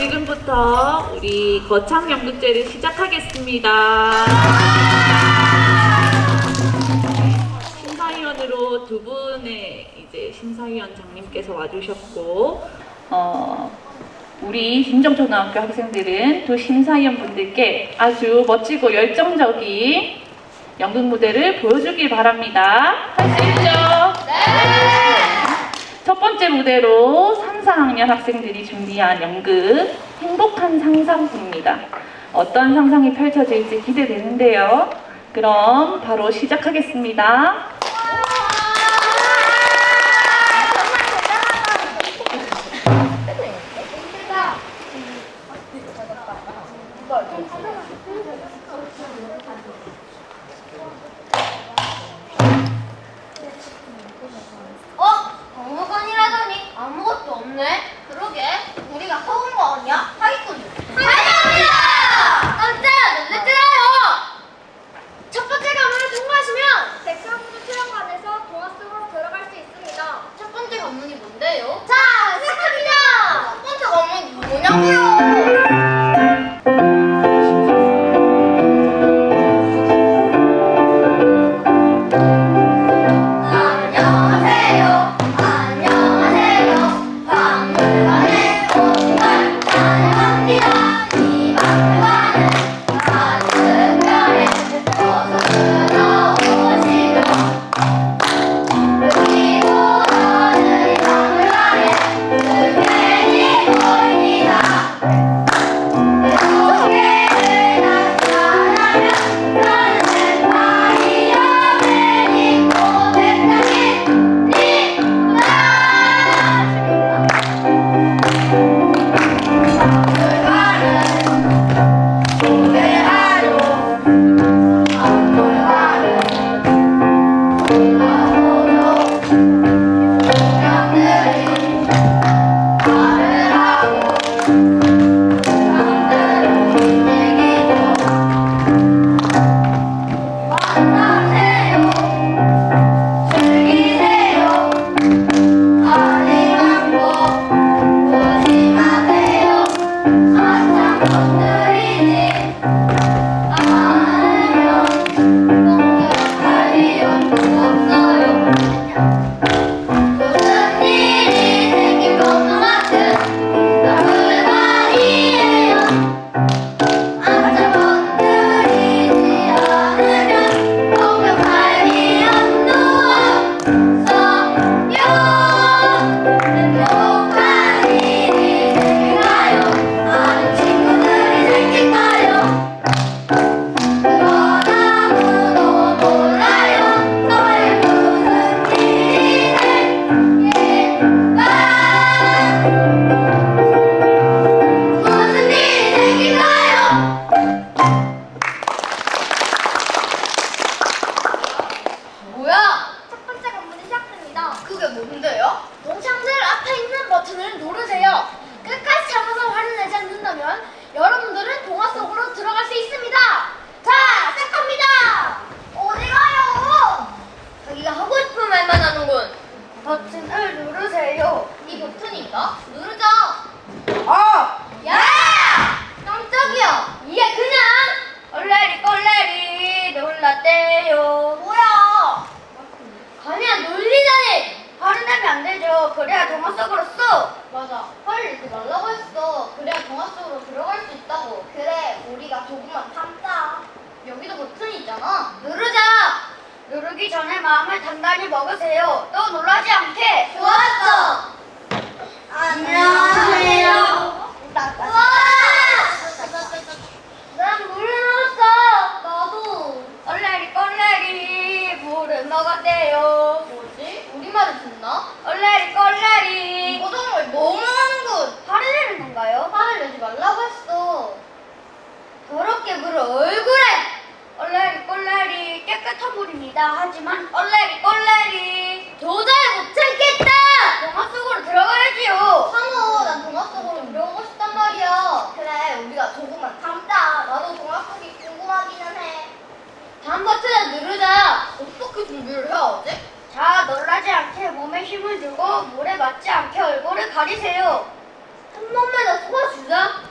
지금부터 우리 거창 연극제를 시작하겠습니다. 심사위원으로 두 분의 이제 심사위원장님께서 와주셨고, 어, 우리 신정초등학교 학생들은 두 심사위원 분들께 아주 멋지고 열정적인 연극 무대를 보여주길 바랍니다. 할 수 있죠? 네! 첫 번째 무대로 3, 4학년 학생들이 준비한 연극 행복한 상상입니다. 어떤 상상이 펼쳐질지 기대되는데요. 그럼 바로 시작하겠습니다. 올라오지? 자, 놀라지 않게 몸에 힘을 주고 물에 맞지 않게 얼굴을 가리세요. 한 번만 더 속아주자.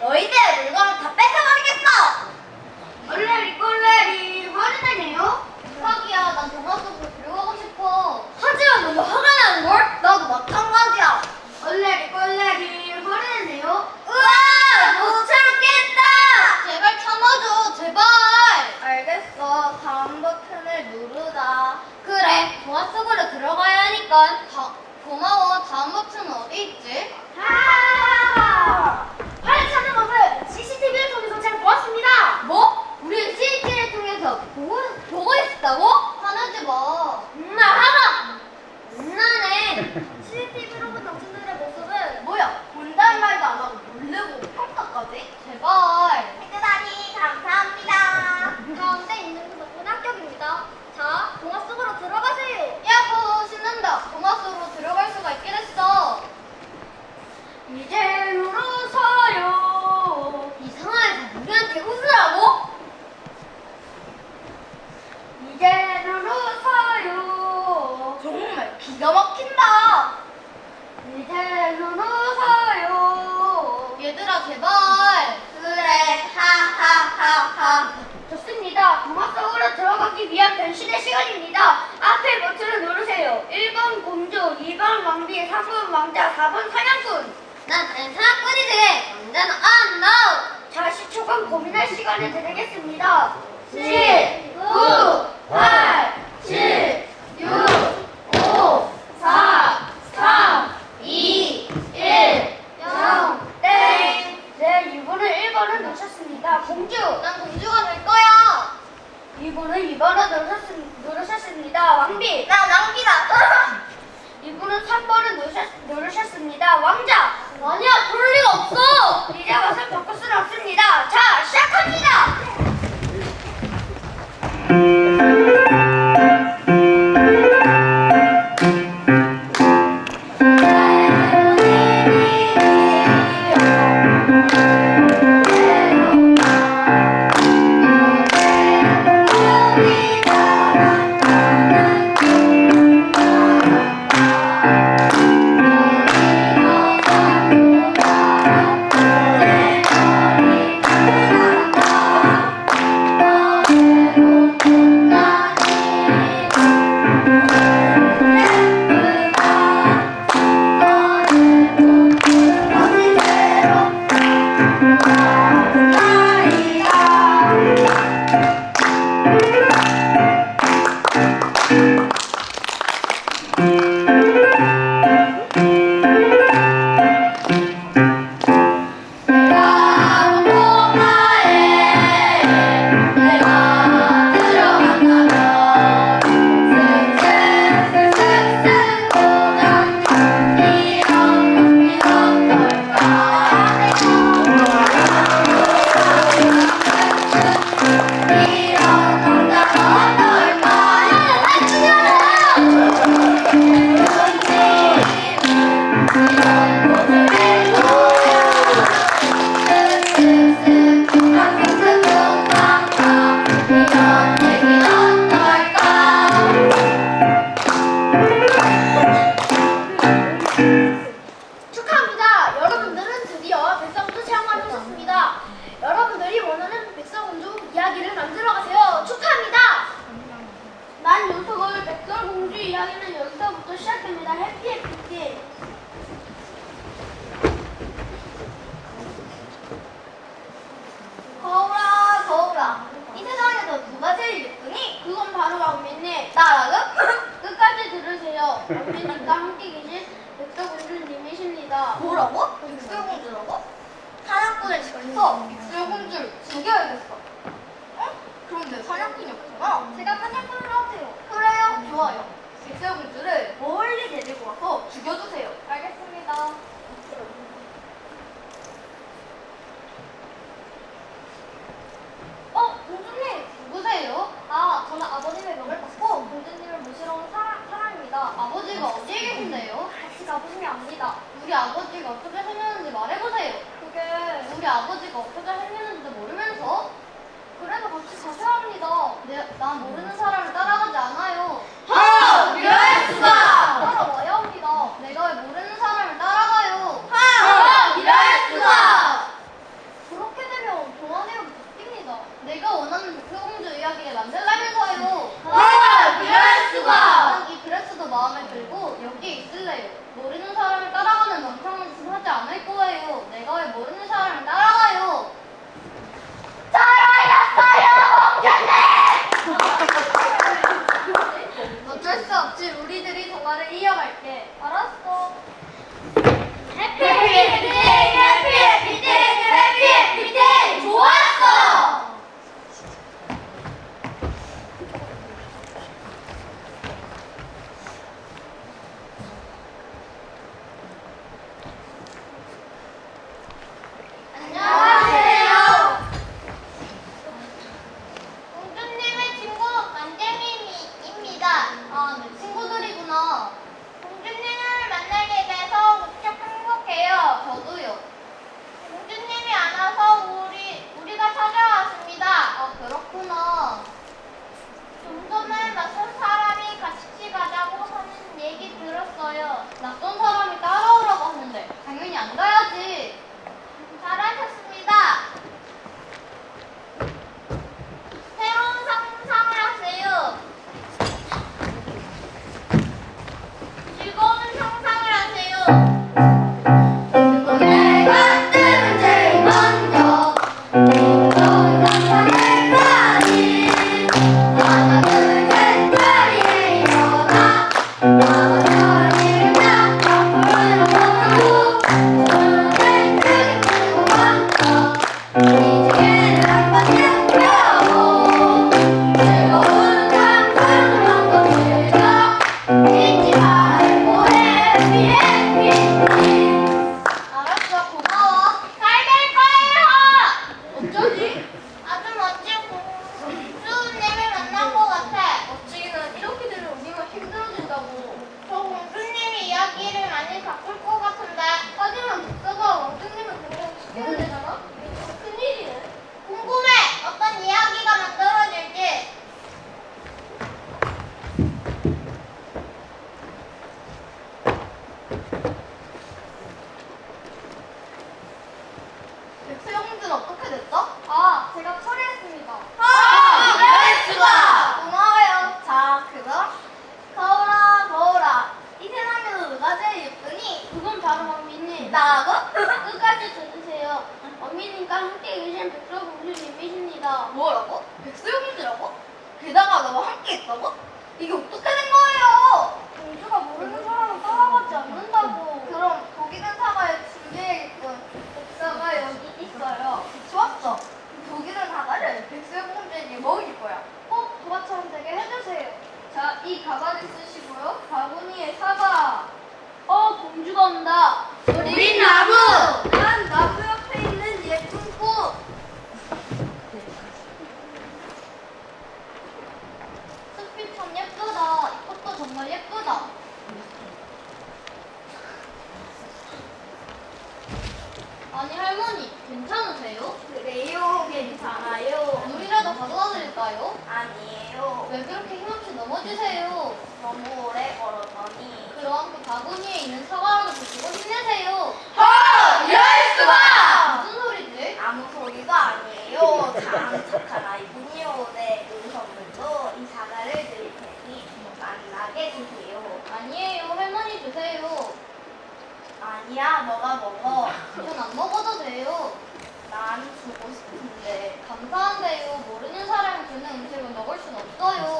너희들 물건을 다 뺏어버리겠어! 얼레리 꼴레리 화내네요? 깜빡이야 난 동화 속으로 들어가고 싶어 하지만 너무 화가 나는걸? 나도 마찬가지야 얼레리 꼴레리 화내네요? 우와 못 참겠다! 제발 참아줘 제발 알겠어 다음 버튼을 누르자 그래 동화 속으로 들어가야 하니까 다, 고마워 다음 버튼은 1번 공주, 2번 왕비, 3번 왕자, 4번 사냥꾼. 난 사냥꾼이지. 왕자는 안 나오. 자, 10초간 고민할 시간을 드리겠습니다. 7, 9, 8, 7, 6, 5, 4, 3, 2, 1, 0, 땡. 네, 이분은 1번을 누르셨습니다. 공주. 난 공주가 될 거야. 이분은 2번을 누르셨, 누르셨습니다. 왕비. 난 왕비다. 이분은 3번을 누르셨, 누르셨 습니다. 왕자. 아니야, 그럴 리가 없어. 이제 와서 바꿀 수는 없습니다. 자, 시작합니다. 백설공주님이십니다 뭐라고? 백설공주라고? 사냥꾼을 지켜서 백설공주를 죽여야겠어 어? 그런데 사냥꾼이 없잖아 제가 사냥꾼을 하세요 그래요? 좋아요 백설공주를 멀리 데리고 와서 죽여주세요 알겠습니다 어, 공주님 누구세요? 아, 저는 아버님의 명을 받고 공주님을 모시러 온 사람, 사람입니다. 아버지가 어디에 계신데요? 같이 가보시면 압니다. 우리 아버지가 어떻게 생겼는지 말해보세요. 그게 우리 아버지가 어떻게 생겼는지 모르면서? 그래도 같이 가셔야 합니다. 네, 난 모르는 사람을 따라가지 않아요. 하! 그건 바로 어미님. 나가? 끝까지 들으세요. 어미님과 함께 계신 백석 공주님이십니다. 뭐라고? 백설공주라고? 게다가 나와 함께 있다고? 이게 어떻게 된 거예요? 공주가 모르는 사람은 따라가지 않는다고. 그럼 독일은 사과에 준비해있던 복사가 여기 있어요. 좋았어. 독일은 사과를 백설공주에게 먹일 거야. 꼭 도마처럼 되게 해주세요. 자, 이 가방을 쓰시고요. 바구니에 사과. 어 공주가 온다. 우린 나무. 난 나무야. 예뻐요.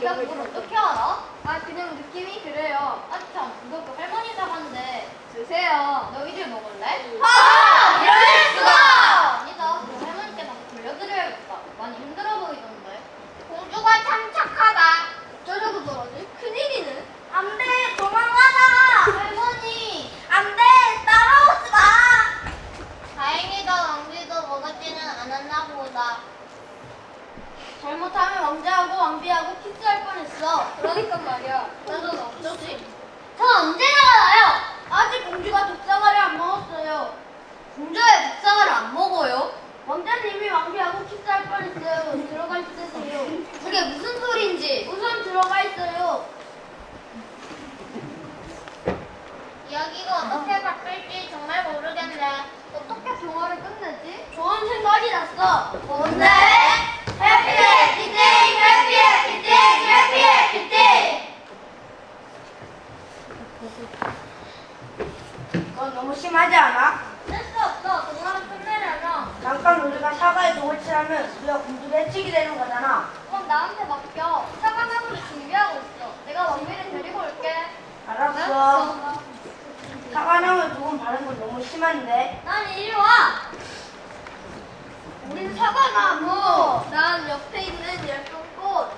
네가 그걸 어떻게 알아? 아 그냥 느낌이 그래요. 아참 이거 그 할머니 잡았는데 드세요. 너희들 먹을래? 아! 아 이럴 수가! 아니다. 할머니께 다 돌려드려야겠다. 많이 힘들어 보이던데. 공주가 참 착하다. 어쩌려고 저러지? 큰일이네. 안 돼. 잘못하면 왕자하고 왕비하고 키스할 뻔했어. 그러니까 말이야. 나도 어쩌지? 저 언제 나가요? 아직 공주가 독사과를 안 먹었어요. 공주의 독사과를 안 먹어요? 심한데. 난 이리 와. 우린 사과나무. 난 옆에 있는 예쁜 꽃.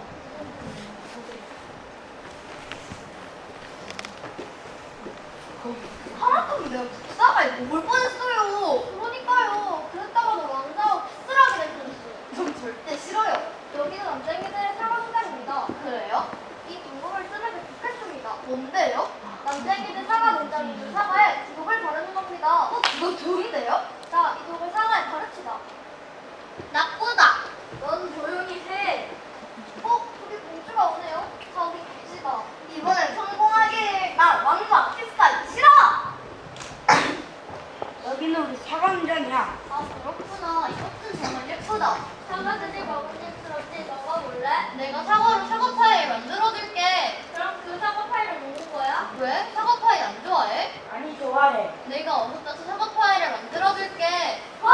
하나도 내가 복사가 있고 뭘 뻔했어요. 그러니까요. 그랬다가 너 왕자와 키스라 그랬는지. 전 절대 싫어요. 여기는 남자기들의 사과 수장입니다. 그래요? 이 방법을 쓰는 게 좋겠습니다. 뭔데요? 남자애기들 사과 농장이 그 사과에 독을 바르는 겁니다. 어, 그거 좋은데요? 자, 이 독을 사과에 바르치다. 나쁘다. 넌 조용히 해. 어, 저기 공주가 오네요. 자, 우리 갑시다. 이번엔 성공하길. 나 왕과 키스가 싫어. 여기는 우리 사과 농장이야. 아 그렇구나. 이것도 정말 예쁘다. 사과들이 먹음직스럽지. 너가 몰래? 내가 사과로 사과 파이 만들어줄게. 그럼 그 사과 파이를 먹는 사과 파이 안 좋아해? 아니 좋아해. 내가 어묵 따서 사과 파이를 만들어줄게. 와,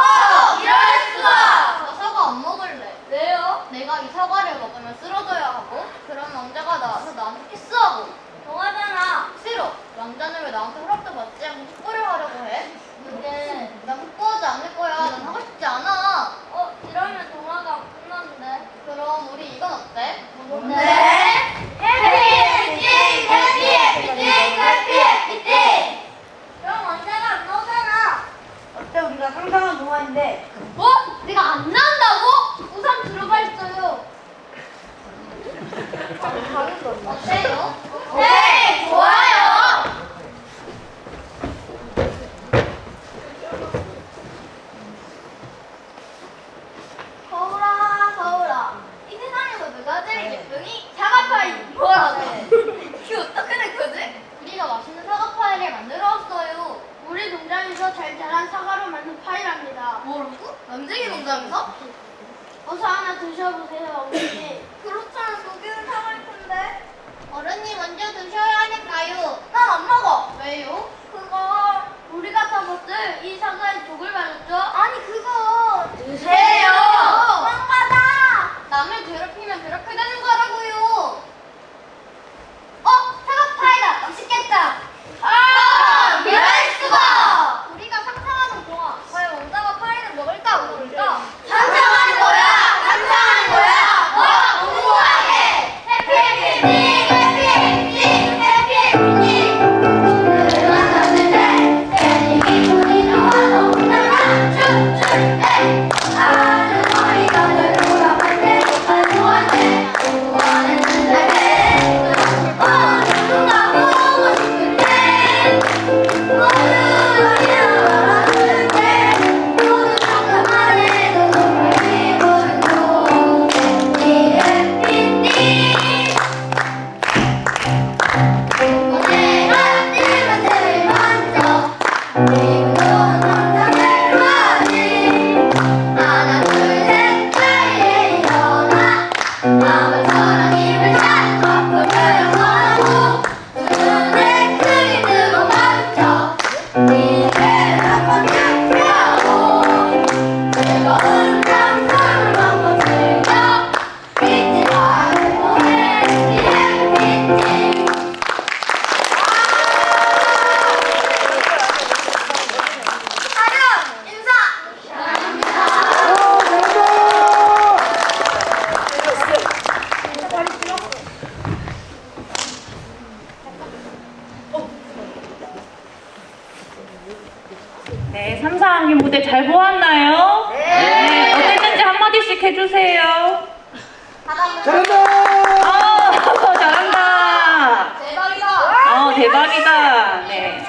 대박이다. 네.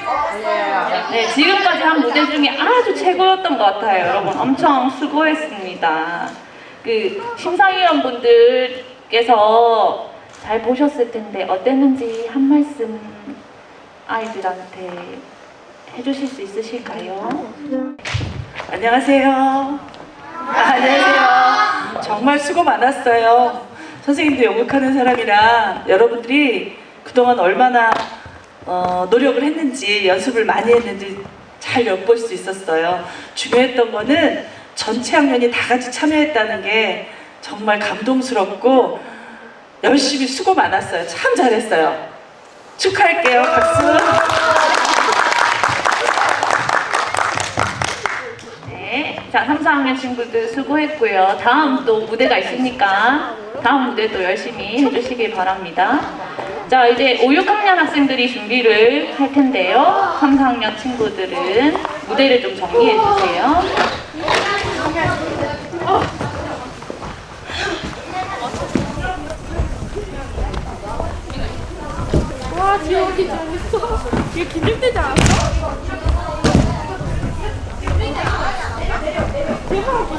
네, 지금까지 한 무대 중에 아주 최고였던 것 같아요. 여러분 엄청 수고했습니다. 그 심사위원 분들께서 잘 보셨을 텐데 어땠는지 한 말씀 아이들한테 해주실 수 있으실까요? 안녕하세요. 아, 안녕하세요. 정말 수고 많았어요. 선생님도 연극하는 사람이라 여러분들이 그동안 얼마나 어, 노력을 했는지 연습을 많이 했는지 잘 엿볼 수 있었어요. 중요했던 거는 전체 학년이 다 같이 참여했다는 게 정말 감동스럽고 열심히 수고 많았어요. 참 잘했어요. 축하할게요. 박수. 네. 자, 3, 4학년 친구들 수고했고요. 다음 또 무대가 있으니까 다음 무대도 열심히 해주시길 바랍니다. 자, 이제 5, 6학년 학생들이 준비를 할 텐데요. 3, 4학년 친구들은 무대를 좀 정리해 주세요. 와, 지옥이 잘했어. 이거 긴장되지 않았어? 대박.